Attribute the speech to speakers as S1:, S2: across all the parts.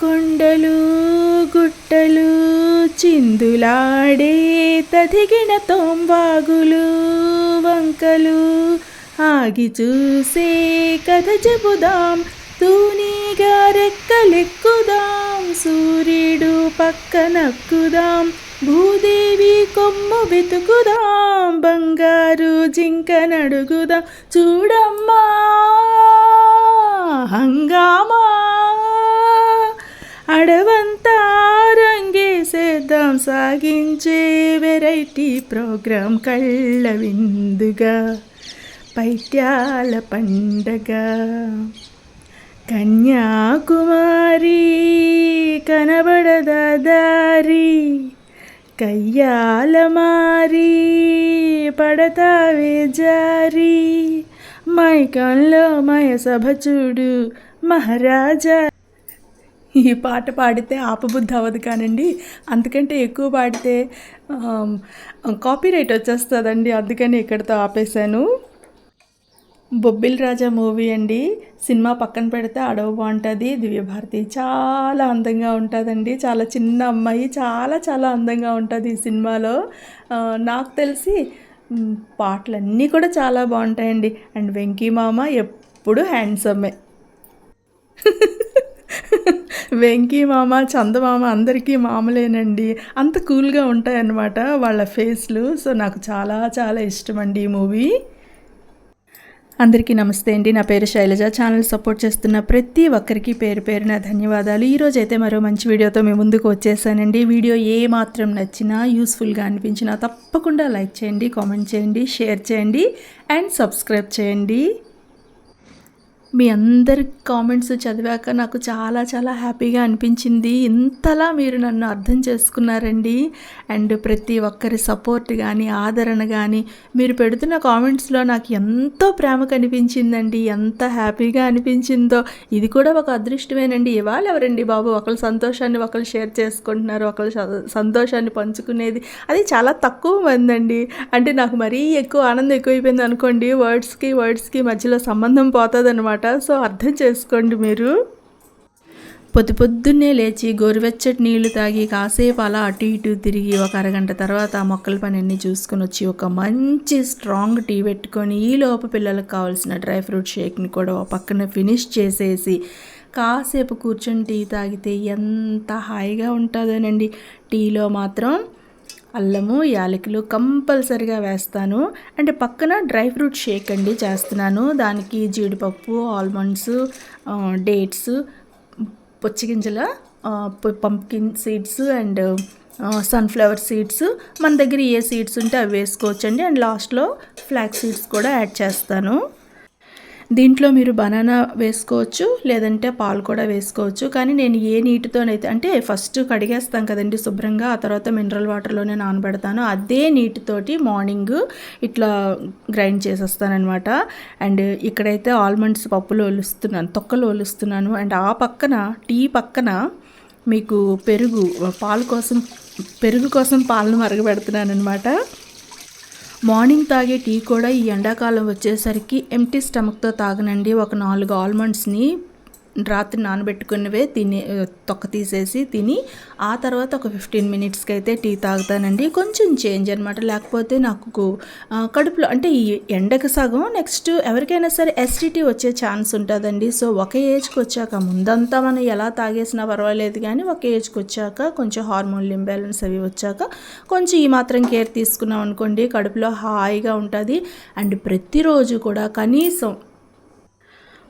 S1: కొండలు గుట్టలు చిందులాడే తదిగిన తోంబాగులు వంకలు ఆగి చూసే కథ చెబుదాం. తూనీగా రెక్కలెక్కుదాం సూర్యుడు పక్కనక్కుదాం. భూదేవి కొమ్ము వెతుకుదాం బంగారు జింక నడుగుదాం చూడమ్మా హంగామా. అడవంతా రంగేసేద్దాం సాగించే వెరైటీ ప్రోగ్రాం కళ్ళ విందుగా పైత్యాల పండగ. కన్యాకుమారి కనబడద దారి కయ్యాల మారి పడతావే జారి మైకంలో మయ సభ చూడు మహారాజా. ఈ పాట పాడితే ఆపబుద్ధి అవ్వదు కానండి. అందుకంటే ఎక్కువ పాడితే కాపీరైట్ వచ్చేస్తుందండి. అందుకని ఇక్కడితో ఆపేశాను. బొబ్బిల్ రాజా మూవీ అండి. సినిమా పక్కన పెడితే అడవి బాగుంటుంది. దివ్యభారతి చాలా అందంగా ఉంటుందండి. చాలా చిన్న అమ్మాయి చాలా చాలా అందంగా ఉంటుంది ఈ సినిమాలో. నాకు తెలిసి పాటలన్నీ కూడా చాలా బాగుంటాయండి. అండ్ వెంకీ మామ ఎప్పుడు హ్యాండ్సమే. వెంకీ మామ చందమామ అందరికీ మామలేనండి. అంత కూల్గా ఉంటాయన్నమాట వాళ్ళ ఫేస్లు. సో నాకు చాలా చాలా ఇష్టం అండి ఈ మూవీ. అందరికీ నమస్తే అండి. నా పేరు శైలజ. ఛానల్ సపోర్ట్ చేస్తున్న ప్రతి ఒక్కరికి పేరు పేరున ధన్యవాదాలు. ఈరోజు అయితే మరో మంచి వీడియోతో మేము ముందుకు వచ్చేసానండి. వీడియో ఏ మాత్రం నచ్చినా యూస్ఫుల్గా అనిపించినా తప్పకుండా లైక్ చేయండి కామెంట్ చేయండి షేర్ చేయండి అండ్ సబ్స్క్రైబ్ చేయండి. మీ అందరి కామెంట్స్ చదివాక నాకు చాలా చాలా హ్యాపీగా అనిపించింది. ఇంతలా మీరు నన్ను అర్థం చేసుకున్నారండి. అండ్ ప్రతి ఒక్కరి సపోర్ట్ కానీ ఆదరణ కానీ మీరు పెడుతున్న కామెంట్స్లో నాకు ఎంతో ప్రేమ కనిపించిందండి. ఎంత హ్యాపీగా అనిపించిందో. ఇది కూడా ఒక అదృష్టమేనండి. ఇవాళ ఎవరండి బాబు ఒకళ్ళు సంతోషాన్ని ఒకళ్ళు షేర్ చేసుకుంటున్నారు ఒకళ్ళు స- సంతోషాన్ని పంచుకునేది? అది చాలా తక్కువ మంది అండి అంటే నాకు మరీ ఎక్కువ ఆనందం ఎక్కువైపోయింది అనుకోండి వర్డ్స్కి వర్డ్స్కి మధ్యలో సంబంధం పోతుంది అనమాట సో అర్థం చేసుకోండి మీరు. పొద్దు పొద్దున్నే లేచి గోరువెచ్చటి నీళ్ళు తాగి కాసేపు అలా అటు ఇటు తిరిగి ఒక అరగంట తర్వాత ఆ మొక్కల పని అన్ని చూసుకొని వచ్చి ఒక మంచి స్ట్రాంగ్ టీ పెట్టుకొని ఈ లోపు పిల్లలకు కావాల్సిన డ్రై ఫ్రూట్ షేక్ని కూడా ఒక పక్కన ఫినిష్ చేసేసి కాసేపు కూర్చొని టీ తాగితే ఎంత హాయిగా ఉంటుందోనండి. టీలో మాత్రం అల్లము యాలకులు కంపల్సరిగా వేస్తాను. అంటే పక్కన డ్రై ఫ్రూట్ షేక్ అండి చేస్తున్నాను. దానికి జీడిపప్పు almonds dates పొచ్చిగింజల pumpkin seeds and sunflower seeds మన దగ్గర ఏ సీడ్స్ ఉంటే అవి వేసుకోవచ్చండి. అండ్ లాస్ట్లో ఫ్లాక్ సీడ్స్ కూడా యాడ్ చేస్తాను. దీంట్లో మీరు బనానా వేసుకోవచ్చు లేదంటే పాలు కూడా వేసుకోవచ్చు. కానీ నేను ఏ నీటితోనైతే అంటే ఫస్ట్ కడిగేస్తాం కదండి శుభ్రంగా ఆ తర్వాత మినరల్ వాటర్లోనే నానబెడతాను. అదే నీటితోటి మార్నింగ్ ఇట్లా గ్రైండ్ చేసేస్తానమాట అండ్ ఇక్కడైతే ఆల్మండ్స్ పప్పులు ఒలుస్తున్నాను తొక్కలు ఒలుస్తున్నాను. అండ్ ఆ పక్కన టీ పక్కన మీకు పెరుగు పాలు కోసం పెరుగు కోసం పాలను మరగబెడుతున్నాను అనమాట మార్నింగ్ తాగే టీ కూడా ఈ ఎండాకాలం వచ్చేసరికి ఎంటీ స్టమక్తో తాగనండి. ఒక నాలుగు ఆల్మండ్స్ని రాత్రి నానబెట్టుకున్నవే తిని తొక్క తీసేసి తిని ఆ తర్వాత ఒక ఫిఫ్టీన్ మినిట్స్కి అయితే టీ తాగుతానండి. కొంచెం చేంజ్ అనమాట లేకపోతే నాకు కడుపులో అంటే ఈ ఎండకు సగం నెక్స్ట్ ఎవరికైనా సరే ఎస్డిటీ వచ్చే ఛాన్స్ ఉంటుందండి. సో ఒక ఏజ్కి వచ్చాక ముందంతా మనం ఎలా తాగేసినా పర్వాలేదు కానీ ఒక ఏజ్కి వచ్చాక కొంచెం హార్మోన్ ఇంబ్యాలెన్స్ అవి వచ్చాక కొంచెం ఈ మాత్రం కేర్ తీసుకున్నాం అనుకోండి కడుపులో హాయిగా ఉంటుంది. అండ్ ప్రతిరోజు కూడా కనీసం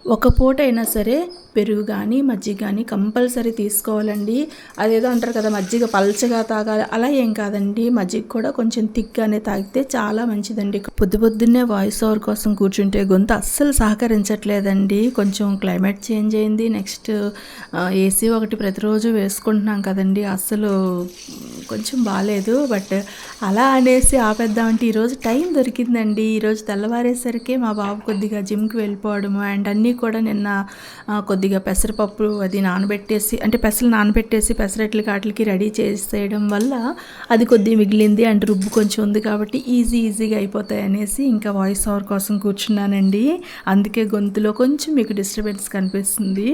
S1: ఒక పూట అయినా సరే పెరుగు కానీ మజ్జిగ కానీ కంపల్సరీ తీసుకోవాలండి. అదేదో అంటారు కదా మజ్జిగ పల్చగా తాగాలి. అలా ఏం కాదండి. మజ్జిగ కూడా కొంచెం థిక్గానే తాగితే చాలా మంచిదండి. పొద్దు పొద్దున్నే వాయిస్ ఓవర్ కోసం కూర్చుంటే గొంతు అస్సలు సహకరించట్లేదండి. కొంచెం క్లైమేట్ చేంజ్ అయింది. నెక్స్ట్ ఏసీ ఒకటి ప్రతిరోజు వేసుకుంటున్నాం కదండి. అస్సలు కొంచెం బాగాలేదు బట్ అలా అనేసి ఆపేద్దామంటే ఈరోజు టైం దొరికిందండి. ఈరోజు తెల్లవారేసరికి మా బాబు కొద్దిగా జిమ్కి వెళ్ళిపోవడము అండ్ అన్నీ కూడా నిన్న కొద్ది కొద్దిగా పెసరపప్పు అది నానబెట్టేసి అంటే పెసలు నానబెట్టేసి పెసరట్లకి వాటికి రెడీ చేసేయడం వల్ల అది కొద్దిగా మిగిలింది అండ్ రుబ్బు కొంచెం ఉంది కాబట్టి ఈజీ ఈజీగా అయిపోతాయి అనేసి ఇంకా వాయిస్ ఓవర్ కోసం కూర్చున్నానండి. అందుకే గొంతులో కొంచెం మీకు డిస్టర్బెన్స్ కనిపిస్తుంది.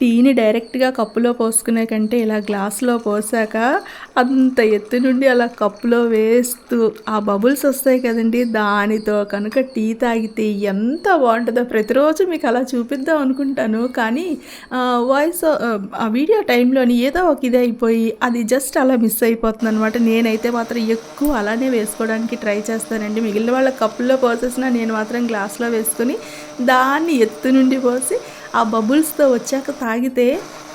S1: టీని డైరెక్ట్గా కప్పులో పోసుకునే కంటే ఇలా గ్లాస్లో పోసాక అంత ఎత్తు నుండి అలా కప్పులో వేస్తూ ఆ బబుల్స్ వస్తాయి కదండి దానితో కనుక టీ తాగితే ఎంత బాగుంటుందో ప్రతిరోజు మీకు అలా చూపిద్దాం అనుకుంటాను. కానీ వాయిస్ ఆ వీడియో టైంలోని ఏదో ఒక ఇది అయిపోయి అది జస్ట్ అలా మిస్ అయిపోతుంది అనమాట నేనైతే మాత్రం ఎక్కువ అలానే వేసుకోవడానికి ట్రై చేస్తానండి. మిగిలిన వాళ్ళ కప్పుల్లో పోసేసిన నేను మాత్రం గ్లాస్లో వేసుకుని దాన్ని ఎత్తు నుండి పోసి ఆ బబుల్స్తో వచ్చాక తాగితే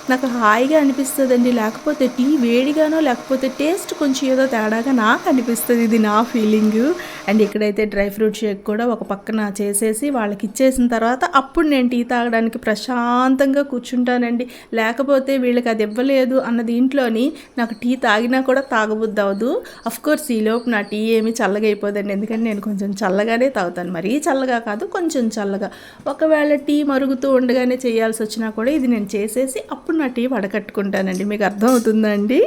S1: నాకు హాయిగా అనిపిస్తుందండి. లేకపోతే టీ వేడిగానో లేకపోతే టేస్ట్ కొంచెం ఏదో తేడాగా నాకు అనిపిస్తుంది. ఇది నా ఫీలింగ్. అండ్ ఇక్కడైతే డ్రై ఫ్రూట్ షేక్ కూడా ఒక పక్కన చేసేసి వాళ్ళకి ఇచ్చేసిన తర్వాత అప్పుడు నేను టీ తాగడానికి ప్రశాంతంగా కూర్చుంటానండి. లేకపోతే వీళ్ళకి అది ఇవ్వలేదు అన్న దీంట్లోని నాకు టీ తాగినా కూడా తాగబుద్ది అవ్వదు. కోర్స్ ఈలోపు నా టీ ఏమి చల్లగా అయిపోదండి. ఎందుకంటే నేను కొంచెం చల్లగానే తాగుతాను. మరీ చల్లగా కాదు కొంచెం చల్లగా. ఒకవేళ టీ మరుగుతూ ఉండగానే చేయాల్సి వచ్చినా కూడా ఇది నేను చేసేసి అప్పుడు నా టీ వడకట్టుకుంటానండి. మీకు అర్థమవుతుందా అండి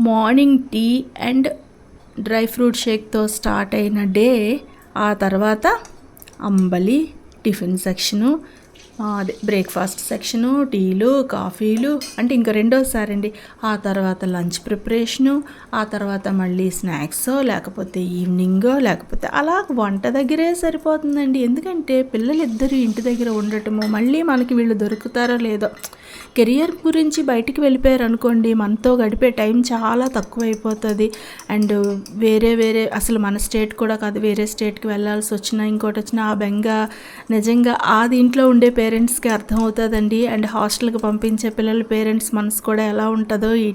S1: morning tea and dry fruit షేక్తో start అయిన డే ఆ తర్వాత అంబలి టిఫిన్ సెక్షను అదే బ్రేక్ఫాస్ట్ సెక్షను టీలు కాఫీలు అంటే ఇంకా రెండోసారి అండి ఆ తర్వాత లంచ్ ప్రిపరేషను ఆ తర్వాత మళ్ళీ స్నాక్స్ లేకపోతే ఈవినింగో లేకపోతే అలా వంట దగ్గరే సరిపోతుందండి. ఎందుకంటే పిల్లలు ఇంటి దగ్గర ఉండటము మళ్ళీ మనకి వీళ్ళు దొరుకుతారో లేదో కెరియర్ గురించి బయటికి వెళ్ళిపోయారు అనుకోండి మనతో గడిపే టైం చాలా తక్కువ అయిపోతుంది అండ్ వేరే వేరే అసలు మన స్టేట్ కూడా కాదు వేరే స్టేట్కి వెళ్ళాల్సి వచ్చినా ఇంకోటి వచ్చినా ఆ బెంగ నిజంగా ఆ దీంట్లో ఉండే పేరెంట్స్కి అర్థమవుతుందండి. అండ్ హాస్టల్కి పంపించే పిల్లల పేరెంట్స్ మనసు కూడా ఎలా ఉంటుందో ఈ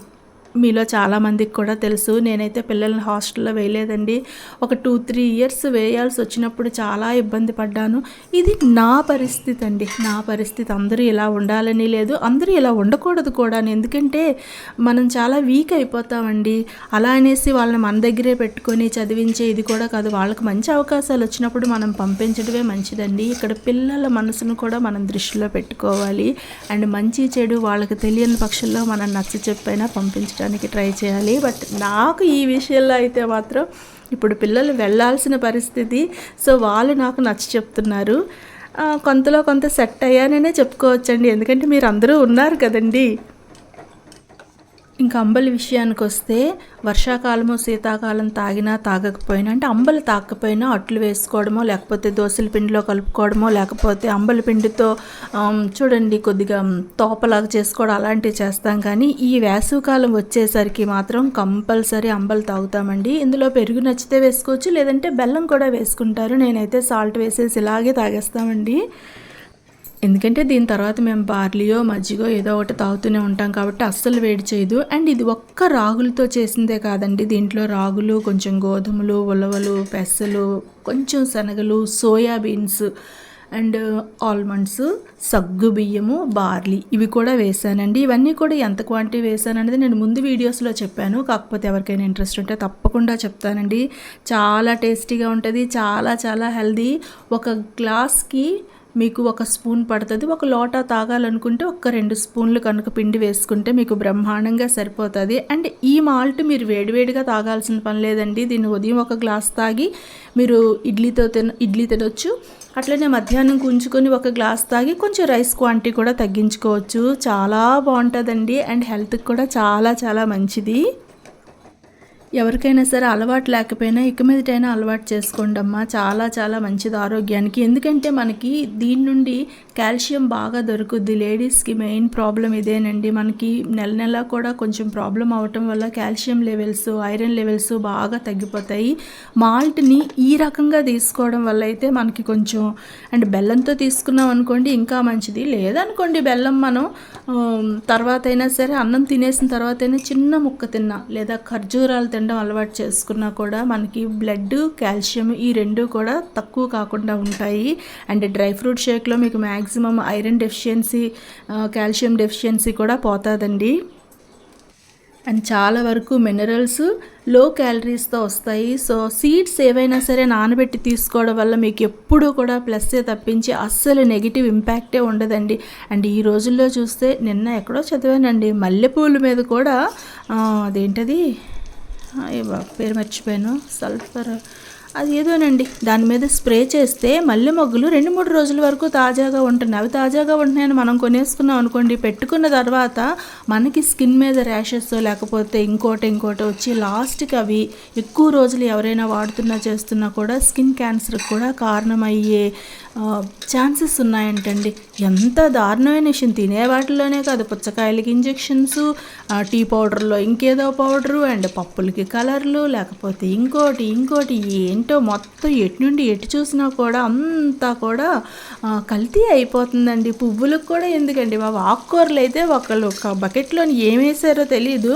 S1: మీలో చాలామందికి కూడా తెలుసు. నేనైతే పిల్లల్ని హాస్టల్లో వేయలేదండి. ఒక టూ త్రీ ఇయర్స్ వేయాల్సి వచ్చినప్పుడు చాలా ఇబ్బంది పడ్డాను. ఇది నా పరిస్థితి అండి. నా పరిస్థితి. అందరూ ఇలా ఉండాలని లేదు. అందరూ ఇలా ఉండకూడదు కూడా ఎందుకంటే మనం చాలా వీక్ అయిపోతామండి. అలా అనేసి వాళ్ళని మన దగ్గరే పెట్టుకొని చదివించే ఇది కూడా కాదు. వాళ్ళకి మంచి అవకాశాలు వచ్చినప్పుడు మనం పంపించడమే మంచిదండి. ఇక్కడ పిల్లల మనసును కూడా మనం దృష్టిలో పెట్టుకోవాలి. అండ్ మంచి చెడు వాళ్ళకి తెలియని పక్షుల్లో మనం నచ్చ చెప్పైనా పంపించడం చేయడానికి ట్రై చేయాలి. బట్ నాకు ఈ విషయంలో అయితే మాత్రం ఇప్పుడు పిల్లలు వెళ్ళాల్సిన పరిస్థితి సో వాళ్ళు నాకు నచ్చ చెప్తున్నారు. కొంతలో కొంత సెట్ అయ్యాననే చెప్పుకోవచ్చండి. ఎందుకంటే మీరు అందరూ ఉన్నారు కదండీ. ఇంకా అంబలి విషయానికి వస్తే వర్షాకాలము శీతాకాలం తాగినా తాగకపోయినా అంటే అంబలి తాకపోయినా అట్లు వేసుకోవడమో లేకపోతే దోశల పిండిలో కలుపుకోవడమో లేకపోతే అంబలి పిండితో చూడండి కొద్దిగా తోపలాగా చేసుకోవడం అలాంటివి చేస్తాం. కానీ ఈ వేసవికాలం వచ్చేసరికి మాత్రం కంపల్సరీ అంబలి తాగుతామండి. ఇందులో పెరుగు నచ్చితే వేసుకోవచ్చు లేదంటే బెల్లం కూడా వేసుకుంటారు. నేనైతే సాల్ట్ వేసేసి ఇలాగే తాగేస్తామండి. ఎందుకంటే దీని తర్వాత మేము బార్లీయో మజ్జిగో ఏదో ఒకటి తాగుతూనే ఉంటాం కాబట్టి అస్సలు వేడి చేయదు. అండ్ ఇది ఒక్క రాగులతో చేసిందే కాదండి. దీంట్లో రాగులు కొంచెం గోధుమలు ఉలవలు పెసలు కొంచెం శనగలు సోయా బీన్స్ అండ్ ఆల్మండ్స్ సగ్గు బియ్యము బార్లీ ఇవి కూడా వేసానండి. ఇవన్నీ కూడా ఎంత క్వాంటిటీ వేసాను అనేది నేను ముందు వీడియోస్లో చెప్పాను. కాకపోతే ఎవరికైనా ఇంట్రెస్ట్ ఉంటే తప్పకుండా చెప్తానండి. చాలా టేస్టీగా ఉంటుంది చాలా చాలా హెల్దీ. ఒక గ్లాస్కి మీకు ఒక స్పూన్ పడుతుంది ఒక లోటా తాగాలనుకుంటే ఒక రెండు స్పూన్లు కనుక పిండి వేసుకుంటే మీకు బ్రహ్మాండంగా సరిపోతుంది. అండ్ ఈ మాల్ట్ మీరు వేడివేడిగా తాగాల్సిన పని లేదండి. దీన్ని ఉదయం ఒక గ్లాస్ తాగి మీరు ఇడ్లీతో తిన ఇడ్లీ తినొచ్చు. అట్లనే మధ్యాహ్నం కుంచుకొని ఒక గ్లాస్ తాగి కొంచెం రైస్ క్వాంటిటీ కూడా తగ్గించుకోవచ్చు. చాలా బాగుంటుందండి. అండ్ హెల్త్కి కూడా చాలా చాలా మంచిది. ఎవరికైనా సరే అలవాటు లేకపోయినా ఇక మీదటైనా అలవాటు చేసుకోండి అమ్మా చాలా చాలా మంచిది ఆరోగ్యానికి. ఎందుకంటే మనకి దీని నుండి కాల్షియం బాగా దొరుకుద్ది. లేడీస్కి మెయిన్ ప్రాబ్లం ఇదేనండి. మనకి నెల నెల కూడా కొంచెం ప్రాబ్లం అవటం వల్ల కాల్షియం లెవెల్స్ ఐరన్ లెవెల్స్ బాగా తగ్గిపోతాయి. మాల్ట్ని ఈ రకంగా తీసుకోవడం వల్ల అయితే మనకి కొంచెం అండ్ బెల్లంతో తీసుకున్నాం అనుకోండి ఇంకా మంచిది. లేదనుకోండి బెల్లం మనం తర్వాత అయినా సరే అన్నం తినేసిన తర్వాత అయినా చిన్న ముక్క తిన్నా లేదా ఖర్జూరాలు తిన్నా తినడం అలవాటు చేసుకున్నా కూడా మనకి బ్లడ్ కాల్షియం ఈ రెండు కూడా తక్కువ కాకుండా ఉంటాయి. అండ్ డ్రై ఫ్రూట్ షేక్లో మీకు maximum iron deficiency calcium deficiency కూడా పోతుందండి. అండ్ చాలా వరకు మినరల్స్లో క్యాలరీస్తో వస్తాయి. సో సీడ్స్ ఏవైనా సరే నానబెట్టి తీసుకోవడం వల్ల మీకు ఎప్పుడూ కూడా ప్లస్సే తప్పించి అస్సలు నెగిటివ్ ఇంపాక్టే ఉండదండి. అండ్ ఈ రోజుల్లో చూస్తే నిన్న ఎక్కడో చదివానండి. మల్లెపూల మీద కూడా అదేంటది? పేరు మర్చిపోయాను. సల్ఫర్. అది ఏదోనండి. దాని మీద స్ప్రే చేస్తే మల్లె మొగ్గులు రెండు మూడు రోజుల వరకు తాజాగా ఉంటున్నాయి. అవి తాజాగా ఉంటున్నాయని మనం కొనేసుకున్నాం అనుకోండి. పెట్టుకున్న తర్వాత మనకి స్కిన్ మీద ర్యాషెస్ లేకపోతే ఇంకోటి ఇంకోటి వచ్చి లాస్ట్కి అవి ఎక్కువ రోజులు ఎవరైనా వాడుతున్నా చేస్తున్నా కూడా స్కిన్ క్యాన్సర్కి కూడా కారణమయ్యే ఛాన్సెస్ ఉన్నాయంటండి. ఎంత దారుణమైన విషయం. తినే వాటిలోనే కాదు పుచ్చకాయలకి ఇంజెక్షన్స్ టీ పౌడర్లో ఇంకేదో పౌడరు అండ్ పప్పులకి కలర్లు లేకపోతే ఇంకోటి ఇంకోటి ఏంటో మొత్తం ఎటు నుండి ఎటు చూసినా కూడా అంతా కూడా కల్తీ అయిపోతుందండి. పువ్వులకు కూడా ఎందుకండి? మా ఆకుకూరలు అయితే ఒకళ్ళు ఒక బకెట్లోని ఏమేసారో తెలియదు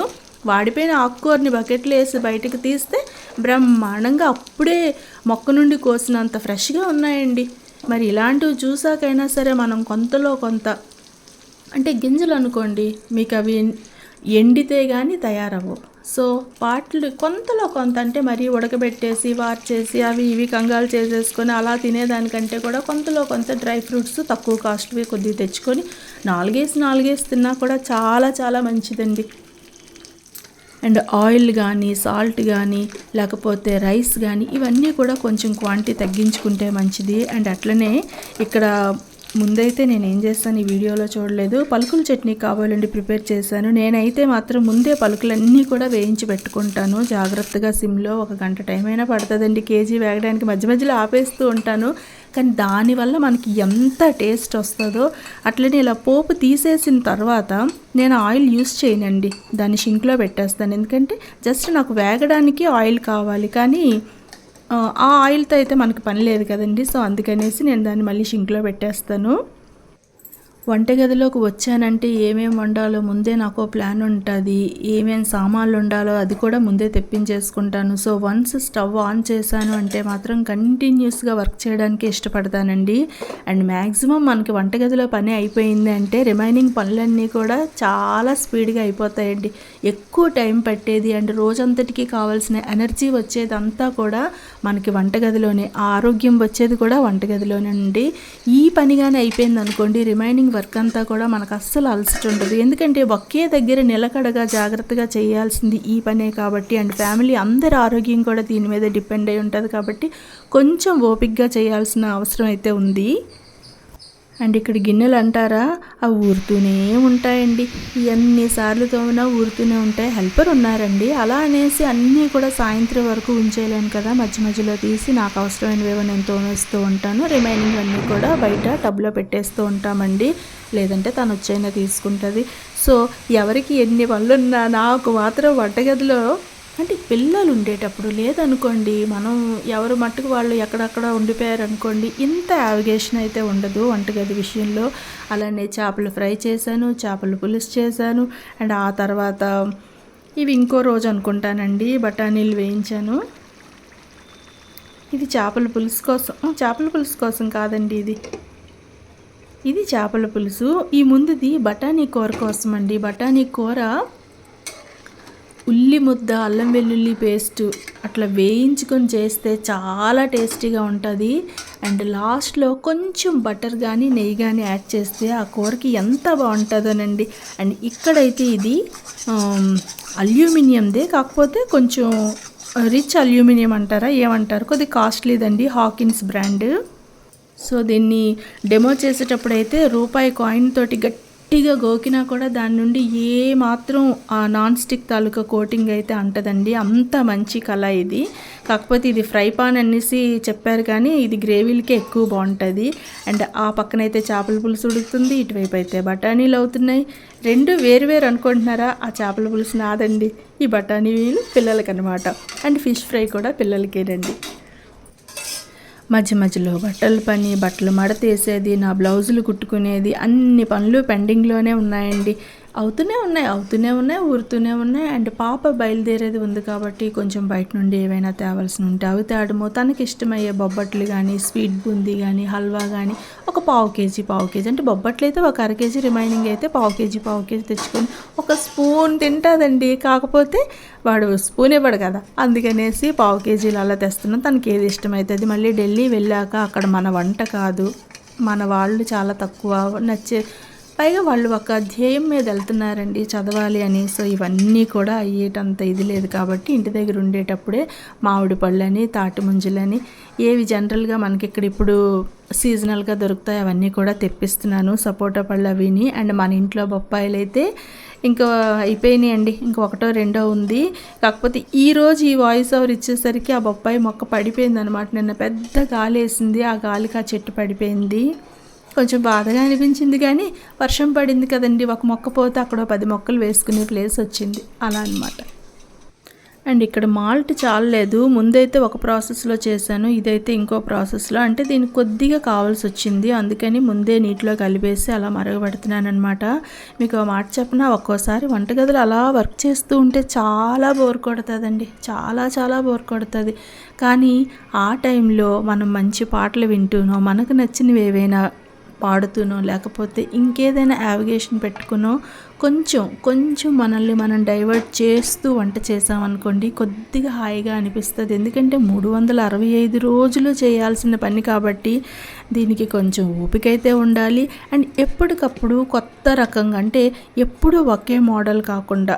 S1: వాడిపోయిన ఆకుకూరని బకెట్లో వేసి బయటకు తీస్తే బ్రహ్మాండంగా అప్పుడే మొక్క నుండి కోసినంత ఫ్రెష్గా ఉన్నాయండి. మరి ఇలాంటివి చూసాకైనా సరే మనం కొంతలో కొంత అంటే గింజలు అనుకోండి మీకు అవి ఎండితే కానీ తయారవు సో పాటలు కొంతలో కొంత అంటే మరీ ఉడకబెట్టేసి వార్చేసి అవి ఇవి కంగాలు చేసేసుకొని అలా తినేదానికంటే కూడా కొంతలో కొంత డ్రై ఫ్రూట్స్ తక్కువ కాస్ట్వి కొద్దిగా తెచ్చుకొని నాలుగేసి నాలుగేసి తిన్నా కూడా చాలా చాలా మంచిదండి. అండ్ ఆయిల్ కానీ సాల్ట్ కానీ లేకపోతే రైస్ కానీ ఇవన్నీ కూడా కొంచెం క్వాంటిటీ తగ్గించుకుంటే మంచిది. అండ్ అట్లనే ఇక్కడ ముందైతే నేను ఏం చేస్తాను ఈ వీడియోలో చూడలేదు. పలుకుల చట్నీ కావాలండి ప్రిపేర్ చేశాను. నేనైతే మాత్రం ముందే పలుకులన్నీ కూడా వేయించి పెట్టుకుంటాను. జాగ్రత్తగా సిమ్లో ఒక గంట టైం అయినా పడుతుందండి. కేజీ వేగడానికి మధ్య మధ్యలో ఆపేస్తూ ఉంటాను. కానీ దానివల్ల మనకి ఎంత టేస్ట్ వస్తుందో. అట్లనే ఇలా పోపు తీసేసిన తర్వాత నేను ఆయిల్ యూస్ చేయనండి. దాన్ని షింక్లో పెట్టేస్తాను. ఎందుకంటే జస్ట్ నాకు వేగడానికి ఆయిల్ కావాలి. కానీ ఆ ఆయిల్తో అయితే మనకి పని లేదు కదండి. సో అందుకనేసి నేను దాన్ని మళ్ళీ షింక్లో పెట్టేస్తాను. వంటగదిలోకి వచ్చానంటే ఏమేమి వండాలో ముందే నాకు ప్లాన్ ఉంటుంది. ఏమేమి సామాన్లు ఉండాలో అది కూడా ముందే తెప్పించేసుకుంటాను. సో వన్స్ స్టవ్ ఆన్ చేశాను అంటే మాత్రం కంటిన్యూస్గా వర్క్ చేయడానికి ఇష్టపడతానండి. అండ్ మ్యాక్సిమం మనకి వంటగదిలో పని అయిపోయింది అంటే రిమైనింగ్ పనులన్నీ కూడా చాలా స్పీడ్గా అయిపోతాయండి. ఎక్కువ టైం పట్టేది అండ్ రోజంతటికి కావాల్సిన ఎనర్జీ వచ్చేది అంతా కూడా మనకి వంటగదిలోనే ఆరోగ్యం వచ్చేది కూడా వంటగదిలోనే నుండి ఈ పనిగానే అయిపోయింది అనుకోండి రిమైనింగ్ వర్క్ అంతా కూడా మనకు అస్సలు అలసట ఉండదు. ఎందుకంటే ఒకే దగ్గర నిలకడగా జాగ్రత్తగా చేయాల్సింది ఈ పనే కాబట్టి అండ్ ఫ్యామిలీ అందరి ఆరోగ్యం కూడా దీని మీద డిపెండ్ అయి ఉంటుంది కాబట్టి కొంచెం ఓపిక్గా చేయాల్సిన అవసరం అయితే ఉంది. అండ్ ఇక్కడ గిన్నెలు అంటారా? అవి ఊరుతూనే ఉంటాయండి. ఎన్నిసార్లు తోమినా ఊరుతూనే ఉంటాయి. హెల్పర్ ఉన్నారండి. అలా అనేసి అన్నీ కూడా సాయంత్రం వరకు ఉంచేయలేను కదా. మధ్య మధ్యలో తీసి నాకు అవసరమైనవేవో నేను తోమేస్తూ ఉంటాను. రిమైనింగ్ అన్నీ కూడా బయట టబ్లో పెట్టేస్తూ ఉంటామండి. లేదంటే తను వచ్చైనా తీసుకుంటుంది. సో ఎవరికి ఎన్ని పనులున్నా నాకు మాత్రం వంటగదిలో అంటే పిల్లలు ఉండేటప్పుడు లేదనుకోండి మనం ఎవరు మట్టుకు వాళ్ళు ఎక్కడక్కడ ఉండిపోయారు అనుకోండి ఇంత యావిగేషన్ అయితే ఉండదు వంటగది విషయంలో. అలానే చేపలు ఫ్రై చేశాను చేపలు పులుసు చేశాను అండ్ ఆ తర్వాత ఇవి ఇంకో రోజు అనుకుంటానండి బఠానీలు వేయించాను. ఇది చేపల పులుసు కోసం చేపల పులుసు కోసం కాదండి ఇది. ఇది చేపల పులుసు. ఈ ముందుది బఠానీ కూర కోసం అండి బఠానీ కూర ఉల్లి ముద్ద అల్లం వెల్లుల్లి పేస్ట్ అట్లా వేయించుకొని చేస్తే చాలా టేస్టీగా ఉంటుంది. అండ్ లాస్ట్లో కొంచెం బటర్ కానీ నెయ్యి కానీ యాడ్ చేస్తే ఆ కూరకి ఎంత బాగుంటుందోనండి. అండ్ ఇక్కడైతే ఇది అల్యూమినియందే. కాకపోతే కొంచెం రిచ్ అల్యూమినియం అంటారా ఏమంటారు? కొద్ది కాస్ట్లీదండి హాకిన్స్ బ్రాండ్. సో దీన్ని డెమో చేసేటప్పుడు అయితే రూపాయి కాయిన్ తోటి గట్టిగా గోకినా కూడా దాని నుండి ఏ మాత్రం ఆ నాన్ స్టిక్ తాలూకా కోటింగ్ అయితే అంటదండి. అంత మంచి కళ ఇది. కాకపోతే ఇది ఫ్రై పాన్ అనేసి చెప్పారు కానీ ఇది గ్రేవీలకే ఎక్కువ బాగుంటుంది. అండ్ ఆ పక్కన అయితే చేపల పులుసు ఉడుకుతుంది ఇటువైపు అయితే బఠానీలు అవుతున్నాయి. రెండు వేరు వేరు అనుకుంటున్నారా ఆ చేపల పులుసు నాదండి. ఈ బఠానీలు పిల్లలకనమాట అండ్ ఫిష్ ఫ్రై కూడా పిల్లలకేనండి. మధ్య మధ్యలో బట్టల పని బట్టలు మడతేసేది నా బ్లౌజులు కుట్టుకునేది అన్ని పనులు పెండింగ్లోనే ఉన్నాయండి. అవుతూనే ఉన్నాయి అవుతూనే ఉన్నాయి ఊరుతూనే ఉన్నాయి. అండ్ పాప బయలుదేరేది ఉంది కాబట్టి కొంచెం బయట నుండి ఏవైనా తేవాల్సి ఉంటే అవి తేడము తనకి ఇష్టమయ్యే బొబ్బట్లు కానీ స్వీట్ బూందీ కానీ హల్వా కానీ ఒక పావు కేజీ పావు కేజీ. అంటే బొబ్బట్లు అయితే ఒక అర కేజీ రిమైనింగ్ అయితే పావు కేజీ పావు కేజీ తెచ్చుకొని ఒక స్పూన్ తింటుందండి. కాకపోతే వాడు స్పూన్ ఇవ్వడు కదా. అందుకనేసి పావు కేజీలు అలా తెస్తున్నాం. తనకి ఏది ఇష్టమవుతుంది మళ్ళీ ఢిల్లీ వెళ్ళాక అక్కడ మన వంట కాదు. మన వాళ్ళు చాలా తక్కువ. నచ్చే పైగా వాళ్ళు ఒక ధ్యేయం మీద వెళ్తున్నారండి చదవాలి అని. సో ఇవన్నీ కూడా అయ్యేటంత ఇది లేదు కాబట్టి ఇంటి దగ్గర ఉండేటప్పుడే మామిడి పళ్ళని తాటి ముంజలని ఏవి జనరల్గా మనకి ఇక్కడ ఇప్పుడు సీజనల్గా దొరుకుతాయి అవన్నీ కూడా తెప్పిస్తున్నాను. సపోటా పళ్ళు అవిని అండ్ మన ఇంట్లో బొప్పాయిలు అయితే ఇంకా అయిపోయినాయి అండి. ఇంకా ఒకటో రెండో ఉంది. కాకపోతే ఈరోజు ఈ వాయిస్ ఓవర్ ఇచ్చేసరికి ఆ బొప్పాయి మొక్క పడిపోయింది అనమాట నిన్న పెద్ద గాలి వేసింది. ఆ గాలికి ఆ చెట్టు పడిపోయింది. కొంచెం బాధగా అనిపించింది కానీ వర్షం పడింది కదండి. ఒక మొక్క పోతే అక్కడ పది మొక్కలు వేసుకునే ప్లేస్ వచ్చింది. అలా అనమాట అండ్ ఇక్కడ మాల్ట్ చాలలేదు. ముందైతే ఒక ప్రాసెస్లో చేశాను. ఇదైతే ఇంకో ప్రాసెస్లో. అంటే దీనికి కొద్దిగా కావాల్సి వచ్చింది. అందుకని ముందే నీటిలో కలిపేసి అలా మరగబెడుతున్నాను అనమాట మీకు ఆ మాట చెప్పిన? ఒక్కోసారి వంటగదిలో అలా వర్క్ చేస్తూ ఉంటే చాలా బోర్ కొడుతుందండి. చాలా చాలా బోర్ కొడుతుంది. కానీ ఆ టైంలో మనం మంచి పాటలు వింటూనో మనకు నచ్చినవి ఏవైనా పాడుతూనో లేకపోతే ఇంకేదైనా యావిగేషన్ పెట్టుకునో కొంచెం కొంచెం మనల్ని మనం డైవర్ట్ చేస్తూ వంట చేసామనుకోండి కొద్దిగా హాయిగా అనిపిస్తుంది. ఎందుకంటే మూడు వందల అరవై ఐదు రోజులు చేయాల్సిన పని కాబట్టి దీనికి కొంచెం ఓపిక అయితే ఉండాలి. అండ్ ఎప్పటికప్పుడు కొత్త రకంగా అంటే ఎప్పుడూ ఒకే మోడల్ కాకుండా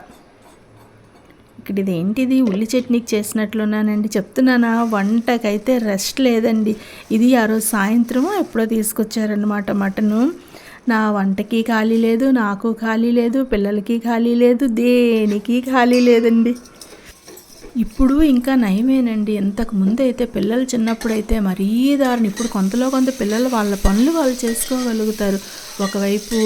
S1: ఇక్కడ ఇది ఏంటిది ఉల్లి చట్నీకి చేసినట్లున్నానండి. చెప్తున్నానా? వంటకైతే రెస్ట్ లేదండి. ఇది ఆ రోజు సాయంత్రం ఎప్పుడో తీసుకొచ్చారనమాట మటను. నా వంటకి ఖాళీ లేదు నాకు ఖాళీ లేదు పిల్లలకి ఖాళీ లేదు దేనికి ఖాళీ లేదండి. ఇప్పుడు ఇంకా నయమేనండి. ఇంతకు ముందు అయితే పిల్లలు చిన్నప్పుడు అయితే మరీ దారిని ఇప్పుడు కొంతలో కొంత పిల్లలు వాళ్ళ పనులు వాళ్ళు చేసుకోగలుగుతారు. ఒకవైపు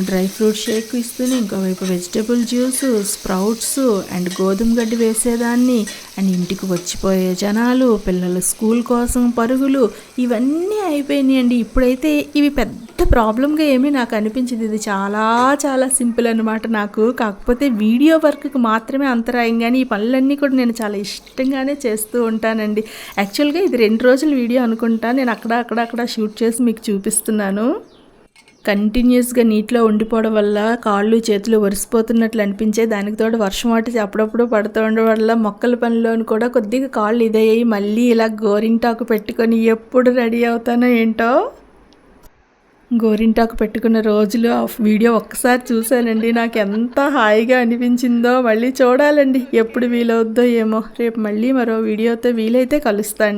S1: డ్రై ఫ్రూట్ షేక్ ఇస్తూనే ఇంకోవైపు వెజిటేబుల్ జ్యూస్ స్ప్రౌట్స్ అండ్ గోధుమ గడ్డి వేసేదాన్ని. అండ్ ఇంటికి వచ్చిపోయే జనాలు పిల్లలు స్కూల్ కోసం పరుగులు ఇవన్నీ అయిపోయినాయి అండి ఇప్పుడైతే ఇవి పెద్ద ప్రాబ్లంగా ఏమీ నాకు అనిపించింది. ఇది చాలా చాలా సింపుల్ అనమాట నాకు. కాకపోతే వీడియో వర్క్కి మాత్రమే అంతరాయం. కానీ ఈ పనులన్నీ కూడా నేను చాలా ఇష్టంగానే చేస్తూ ఉంటానండి. యాక్చువల్గా ఇది రెండు రోజుల వీడియో అనుకుంటా. నేను అక్కడ అక్కడ అక్కడ షూట్ చేసి మీకు చూపిస్తున్నాను. కంటిన్యూస్గా నీటిలో ఉండిపోవడం వల్ల కాళ్ళు చేతులు వరిసిపోతున్నట్లు అనిపించే దానికి తోడు వర్షం వాటి అప్పుడప్పుడు పడుతూ ఉండడం వల్ల మొక్కల పనిలోని కూడా కొద్దిగా కాళ్ళు ఇదయ్యాయి. మళ్ళీ ఇలా గోరింటాకు పెట్టుకొని ఎప్పుడు రెడీ అవుతానో ఏంటో? గోరింటాకు పెట్టుకున్న రోజులు ఆ వీడియో ఒక్కసారి చూశానండి. నాకు ఎంత హాయిగా అనిపించిందో మళ్ళీ చూడాలండి. ఎప్పుడు వీలవుద్దో ఏమో. రేపు మళ్ళీ మరో వీడియోతో వీలైతే కలుస్తాను